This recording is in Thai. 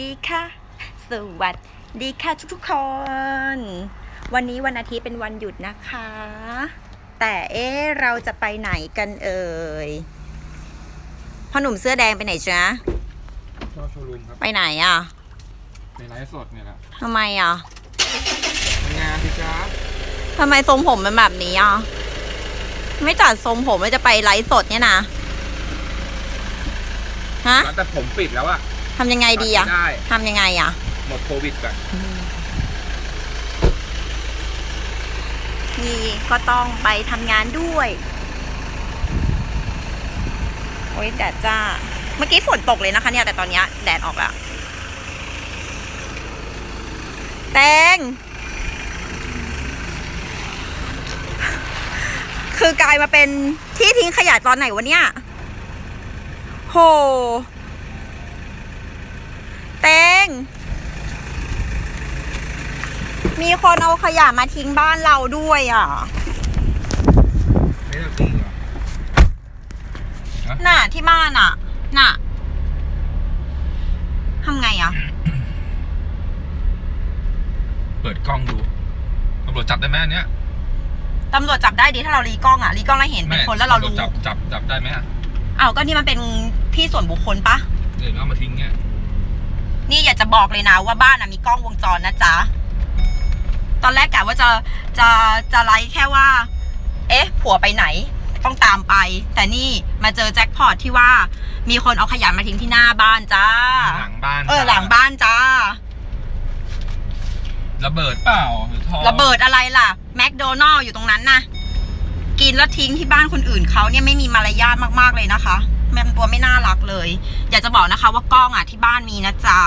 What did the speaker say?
ดีค่ะ สวัสดีค่ะทุกๆคน วันนี้วันอาทิตย์เป็นวันหยุดนะคะ แต่เอ๊ะเราจะไปไหนกันเอ่ยพ่อหนุ่มเสื้อแดงไปไหนจ๊ะชอบโชว์รูมครับ ไปไหนอะ ในไลฟ์สดเนี่ยแหละทำไมอะงานสิจ้าทำไมทรงผมเป็นแบบนี้อะ ไม่ตัดทรงผมแล้วจะไปไลฟ์สดเนี่ยนะ ฮะ ร้านแต่ผมปิดแล้วอะ ทำยังไงดีอะตัไม่ได้ ทำยังไงอะหมดโควิดก่อนนี่ก็ต้องไปทำงานด้วย โอ้ยแดดจ้า เมื่อกี้ฝนตกเลยนะคะเนี่ย แต่ตอนเนี้ยแดดออกแล้ว แตง คือกลายมาเป็นที่ทิ้งขยะตอนไหนวะเนี่ย โหแตง มีคนเอาขยะมาทิ้งบ้านเราด้วยอะ ไม่ต้องจริงเหรอน่ะที่บ้านอะ น่ะทำไงอะ เปิดกล้องดูตำรวจจับได้ไหมอันเนี้ยตำรวจจับได้ดีถ้าเรารีกล้องอะรีกล้องแล้วเห็นเป็นคนแล้วเราตำวรู้จจับจับจับได้ไหมอะอ้าวก็นี่มันเป็นที่ส่วนบุคคลปะ เดี๋ยวเอามาทิ้งเนี่ย นี่อยากจะบอกเลยนะว่าบ้านอะมีกล้องวงจรนะจ๊ะ ตอนแรกกะว่าจะจะจะไลฟ์แค่ว่า เอ๊ะ ผัวไปไหน ต้องตามไป แต่นี่มาเจอแจ็คพอตที่ว่า มีคนเอาขยะมาทิ้งที่หน้าบ้านจ้า หลังบ้านเออจ้าหลังบ้านจ้า ระเบิดเปล่าหรือทองระเบิดอะไรล่ะ แมคโดนัลล์อยู่ตรงนั้นนะกินแล้วทิ้งที่บ้านคนอื่นเขาเนี่ยไม่มีมารยาทมากๆเลยนะคะ แม่งตัวไม่น่ารักเลย อยากจะบอกนะคะว่ากล้องอะที่บ้านมีนะจ๊ะ